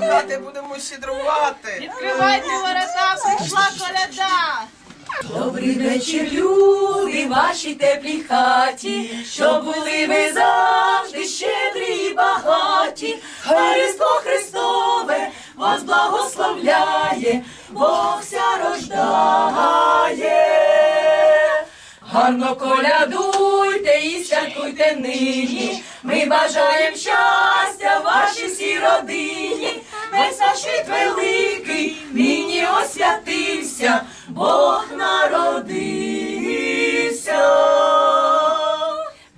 махати, будемо щедрувати. Відкривайте ворота, прийшла коляда. Добрий вечір, люди, вашій теплій хаті, щоб були ви завжди щедрі і багаті. Хай Різдво Христове вас благословляє, Бог ся рождає. Гарно колядуйте і святкуйте нині. Ми бажаємо щастя великий, нині освятився, Бог народився.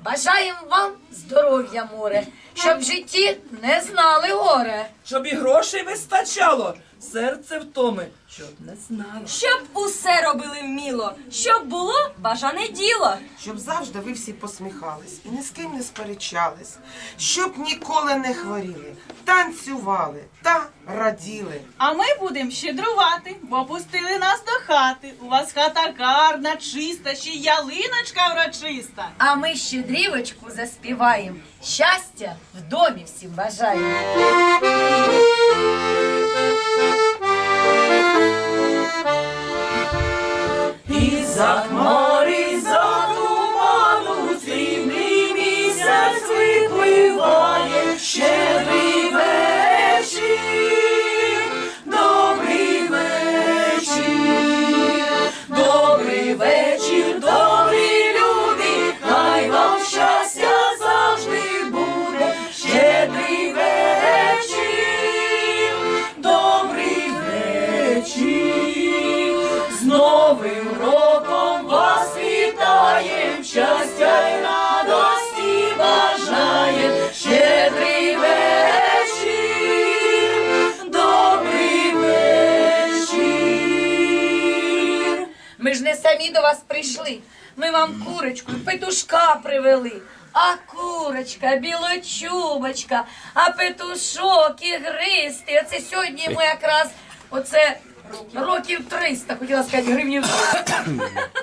Бажаємо вам здоров'я, море, щоб в житті не знали горе. щоб і грошей вистачало, серце втоми, щоб не знало. Щоб усе робили вміло, щоб було бажане діло. Щоб завжди ви всі посміхались і ні з ким не сперечались, щоб ніколи не хворіли, танцювали та раділи. А ми будемо щедрувати, бо пустили нас до хати. У вас хата гарна, чиста, ще й ялиночка врочиста. А ми щедрівочку заспіваємо. Щастя в домі всім бажаємо. І до вас прийшли. Ми вам курочку і петушка привели. А курочка, білочубочка, а петушок, ігристий. Оце сьогодні йому якраз оце років 300, хотіла сказати, гривнів 300.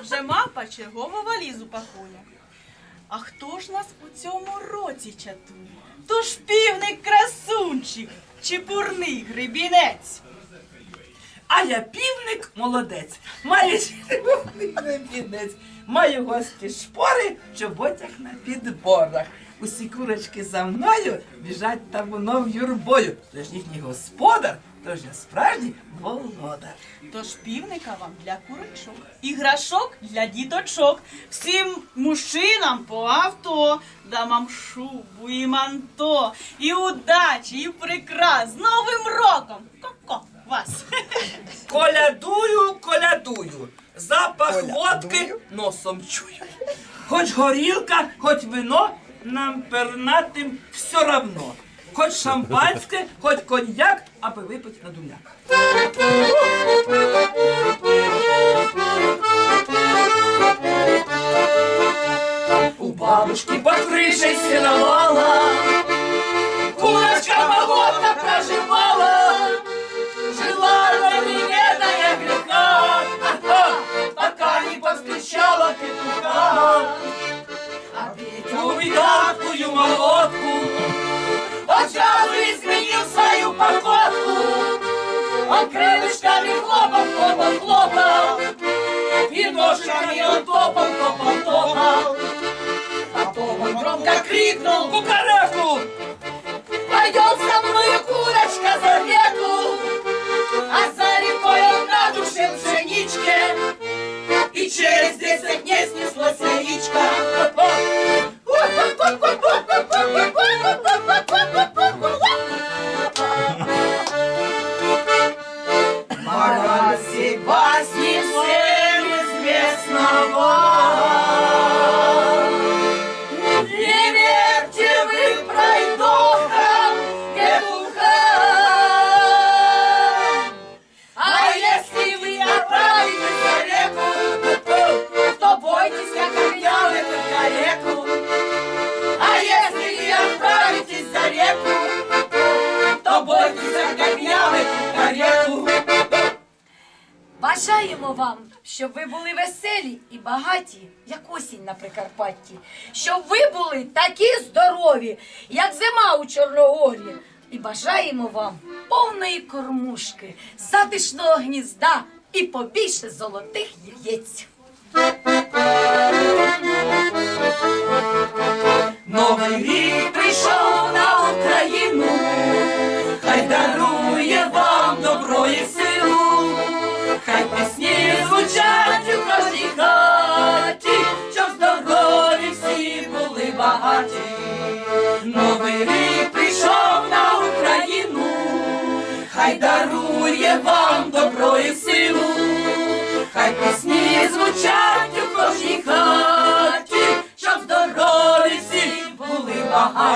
Вже мапа чергову валізу пакує. А хто ж нас у цьому році чатує? Ж півник красунчик, чепурний гребінець. А я півник молодець, червоний гребінець, маю гості шпори, чоботях на підборах. Усі курочки за мною біжать та воно юрбою. Тож їхній господар, тож я справжній володар. Тож півника вам для курочок, іграшок для діточок, всім мужчинам по авто, дамам шубу і манто, і удачі, і прикрас з Новим роком! Ко-ко вас! Колядую, колядую, запах водки носом чую. Хоч горілка, хоч вино, нам пернатим все равно. Хоч шампанське, хоч коньяк, аби випити на дуняк. У бабушки под крышей Повстречала петуха. А Петю видавкую молотку. Он сразу изменил свою походку. Он крылышками хлопал, хлопал, хлопал И ножками он топал, топал, топал Потом он громко крикнул кукареку! Пойдем Бажаємо вам, щоб ви були веселі і багаті, як осінь на Прикарпатті. Щоб ви були такі здорові, як зима у Чорногорі. і бажаємо вам повної кормушки, затишного гнізда і побільше золотих яєць. Новий рік прийшов на Україну, хай дарує вам добро і силу, хай дарує вам добро і силу, хай пісні звучать у кожній хаті, щоб здорові всі були багаті.